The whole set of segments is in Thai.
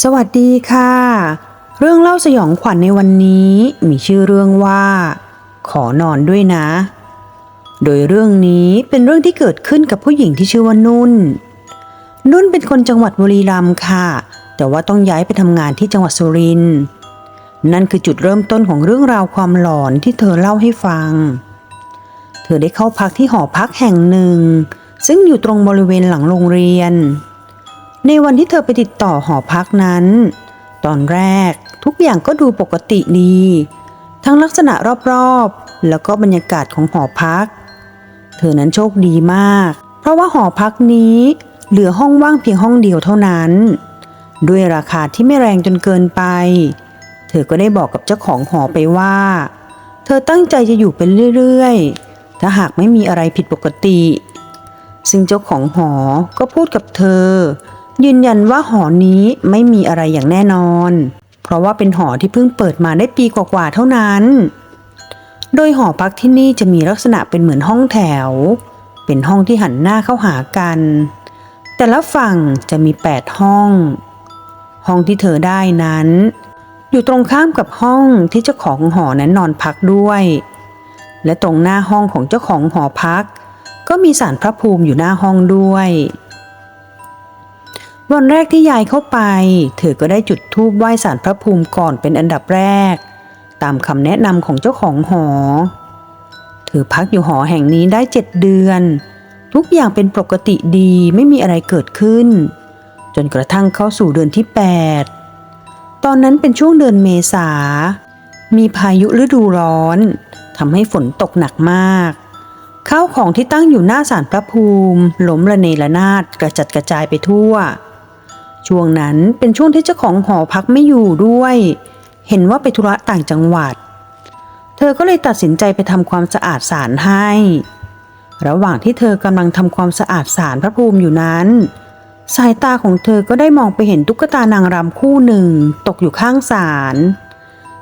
สวัสดีค่ะ เรื่องเล่าสยองขวัญในวันนี้มีชื่อเรื่องว่า ขอนอนด้วยนะ โดยเรื่องนี้เป็นเรื่องที่เกิดขึ้นกับผู้หญิงที่ชื่อว่านุ่น นุ่นเป็นคนจังหวัดบุรีรัมย์ค่ะ แต่ว่าต้องย้ายไปทำงานที่จังหวัดสุรินทร์นั่นคือจุดเริ่มต้นของเรื่องราวความหลอนที่เธอเล่าให้ฟัง เธอได้เข้าพักที่หอพักแห่งหนึ่ง ซึ่งอยู่ตรงบริเวณหลังโรงเรียน ในวันที่เธอไปติดต่อหอพักนั้น ตอนแรกทุกอย่างก็ดูปกติดี ทั้งลักษณะรอบๆ แล้วก็บรรยากาศของหอพัก เธอนั้นโชคดีมาก เพราะว่าหอพักนี้เหลือห้องว่างเพียงห้องเดียวเท่านั้น ด้วยราคาที่ไม่แรงจนเกินไป เธอก็ได้บอกกับเจ้าของหอไปว่า เธอตั้งใจจะอยู่เป็นเรื่อยๆ ถ้าหากไม่มีอะไรผิดปกติ ซึ่งเจ้าของหอก็พูดกับเธอ ยืนยันว่าหอนี้ไม่มีอะไรอย่างแน่นอน เพราะว่าเป็นหอที่เพิ่งเปิดมาได้ปีกว่าๆเท่านั้น โดยหอพักที่นี่จะมีลักษณะเป็นเหมือนห้องแถว เป็นห้องที่หันหน้าเข้าหากัน แต่ละฝั่งจะมี 8 ห้อง ห้องที่เธอได้นั้น อยู่ตรงข้ามกับห้องที่เจ้าของหอนั้นนอนพักด้วย และตรงหน้าห้องของเจ้าของหอพัก ก็มีศาลพระภูมิอยู่หน้าห้องด้วย วันแรกที่ยายเข้าไป เธอก็ได้จุดธูปไหว้ศาลพระภูมิก่อนเป็นอันดับแรก ตามคำแนะนำของเจ้าของหอ เธอพักอยู่หอแห่งนี้ได้เจ็ดเดือน ทุกอย่างเป็นปกติดีไม่มีอะไรเกิดขึ้น จนกระทั่งเข้าสู่เดือนที่ 8 ตอนนั้นเป็นช่วงเดือนเมษา มีพายุฤดูร้อนทำให้ฝนตกหนักมากข้าวของที่ตั้งอยู่หน้าศาลพระภูมิล้มระเนระนาดกระจัดกระจายไปทั่ว ช่วงนั้นเป็นช่วงที่เจ้าของหอพักไม่อยู่ด้วย เห็นว่าไปธุระต่างจังหวัด เธอก็เลยตัดสินใจไปทำความสะอาดศาลให้ ระหว่างที่เธอกำลังทำความสะอาดศาลพระภูมิอยู่นั้น สายตาของเธอก็ได้มองไปเห็นตุ๊กตานางรำคู่หนึ่ง ตกอยู่ข้างศาล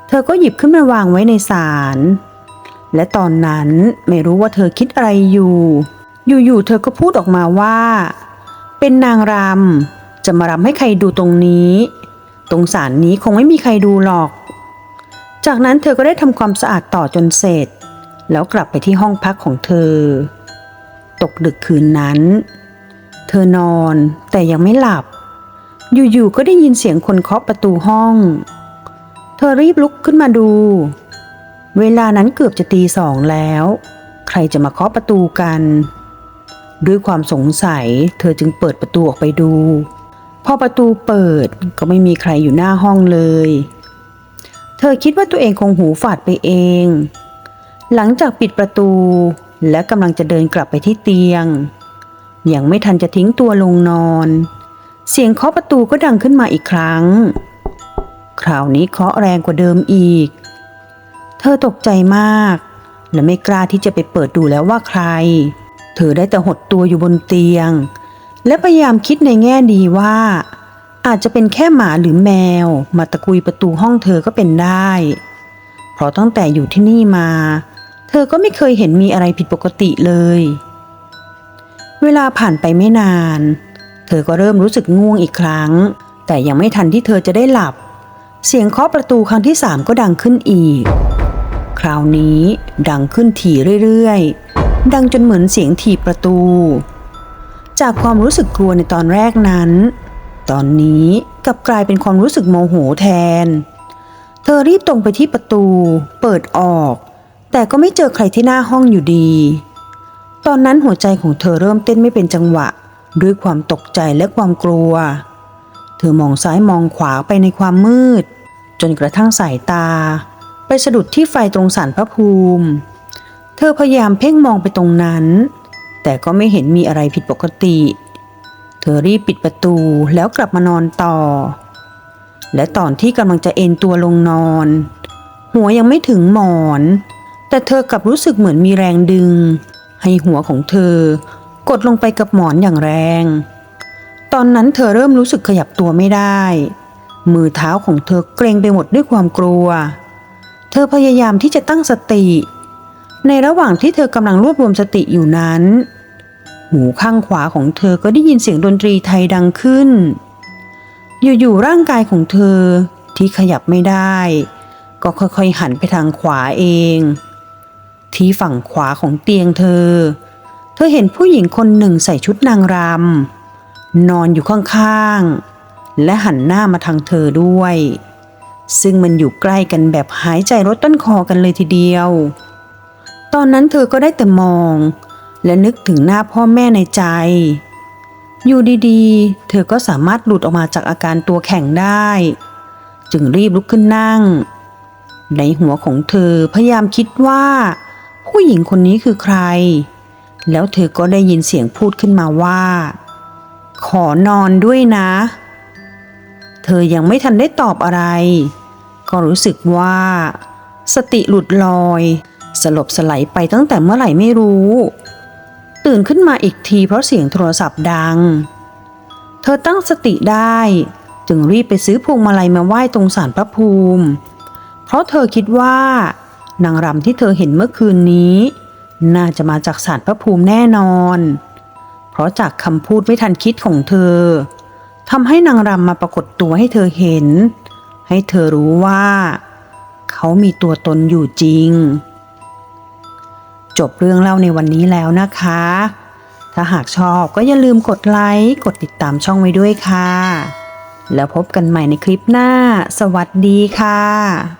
เธอก็หยิบขึ้นมาวางไว้ในศาล และตอนนั้นไม่รู้ว่าเธอคิดอะไรอยู่ อยู่ๆเธอก็พูดออกมาว่า เป็นนางรำ จะมารำให้ใครดูตรงนี้ ตรงศาลนี้คงไม่มีใครดูหรอก จากนั้นเธอก็ได้ทำความสะอาดต่อจนเสร็จ แล้วกลับไปที่ห้องพักของเธอ ตกดึกคืนนั้น เธอนอนแต่ยังไม่หลับ อยู่ๆก็ได้ยินเสียงคนเคาะประตูห้อง เธอรีบลุกขึ้นมาดู เวลานั้นเกือบจะตีสองแล้ว ใครจะมาเคาะประตูกันด้วยความสงสัย เธอจึงเปิดประตูออกไปดู อประตูเปิดก็ไม่มีใครอยู่หน้าห้องเลย เธอคิดว่าตัวเองคงหูฝาดไปเอง หลังจากปิดประตูและกำลังจะเดินกลับไปที่เตียง ยังไม่ทันจะทิ้งตัวลงนอน เสียงเคาะประตูก็ดังขึ้นมาอีกครั้ง คราวนี้เคาะแรงกว่าเดิมอีก เธอตกใจมาก และไม่กล้าที่จะไปเปิดดูแล้วว่าใคร เธอได้แต่หดตัวอยู่บนเตียง และพยายามคิดในแง่ดีว่า อาจจะเป็นแค่หมาหรือแมว มาตะกุยประตูห้องเธอก็เป็นได้ เพราะตั้งแต่อยู่ที่นี่มา เธอก็ไม่เคยเห็นมีอะไรผิดปกติเลย เวลาผ่านไปไม่นาน เธอก็เริ่มรู้สึกง่วงอีกครั้ง แต่ยังไม่ทันที่เธอจะได้หลับ เสียงเคาะประตูครั้งที่สามก็ดังขึ้นอีก คราวนี้ดังขึ้นถี่เรื่อยๆ ดังจนเหมือนเสียงถีบประตู จากความรู้สึกกลัวในตอนแรกนั้น ตอนนี้กลับกลายเป็นความรู้สึกโมโหแทน เธอรีบตรงไปที่ประตู เปิดออก แต่ก็ไม่เจอใครที่หน้าห้องอยู่ดี ตอนนั้นหัวใจของเธอเริ่มเต้นไม่เป็นจังหวะ ด้วยความตกใจและความกลัว เธอมองซ้ายมองขวาไปในความมืด จนกระทั่งสายตา ไปสะดุดที่ไฟตรงศาลพระภูมิ เธอพยายามเพ่งมองไปตรงนั้น แต่ก็ไม่เห็นมีอะไรผิดปกติ เธอรีบปิดประตูแล้วกลับมานอนต่อ และตอนที่กำลังจะเอนตัวลงนอน หัวยังไม่ถึงหมอน แต่เธอกลับรู้สึกเหมือนมีแรงดึง ให้หัวของเธอกดลงไปกับหมอนอย่างแรง ตอนนั้นเธอเริ่มรู้สึกขยับตัวไม่ได้ มือเท้าของเธอเกรงไปหมดด้วยความกลัว เธอพยายามที่จะตั้งสติ ในระหว่างที่เธอกำลังรวบรวมสติอยู่นั้น หูข้างขวาของเธอก็ได้ยินเสียงดนตรีไทยดังขึ้น อยู่ๆร่างกายของเธอที่ขยับไม่ได้ ก็ค่อยๆหันไปทางขวาเอง ที่ฝั่งขวาของเตียงเธอ เธอเห็นผู้หญิงคนหนึ่งใส่ชุดนางรำนอนอยู่ข้างๆ และหันหน้ามาทางเธอด้วย ซึ่งมันอยู่ใกล้กันแบบหายใจลดต้นคอกันเลยทีเดียว อนนั้นเธอก็ได้แต่มอง และนึกถึงหน้าพ่อแม่ในใจ อยู่ดีๆ เธอก็สามารถหลุดออกมาจากอาการตัวแข็งได้ จึงรีบลุกขึ้นนั่ง ในหัวของเธอพยายามคิดว่า ผู้หญิงคนนี้คือใคร แล้วเธอก็ได้ยินเสียงพูดขึ้นมาว่า ขอนอนด้วยนะ เธอยังไม่ทันได้ตอบอะไร ก็รู้สึกว่า สติหลุดลอย สลบสลายไปตั้งแต่เมื่อไหร่ไม่รู้ ตื่นขึ้นมาอีกทีเพราะเสียงโทรศัพท์ดัง เธอตั้งสติได้ จึงรีบไปซื้อพวงมาลัยมาไหว้ตรงศาลพระภูมิ เพราะเธอคิดว่านางรำที่เธอเห็นเมื่อคืนนี้ น่าจะมาจากศาลพระภูมิแน่นอน เพราะจากคำพูดไม่ทันคิดของเธอทำให้นางรำมาปรากฏตัวให้เธอเห็น ให้เธอรู้ว่า เขามีตัวตนอยู่จริง จบเรื่องเล่าในวันนี้แล้วนะคะ ถ้าหากชอบก็อย่าลืมกดไลค์กดติดตามช่องไว้ด้วยค่ะ แล้วพบกันใหม่ในคลิปหน้า สวัสดีค่ะ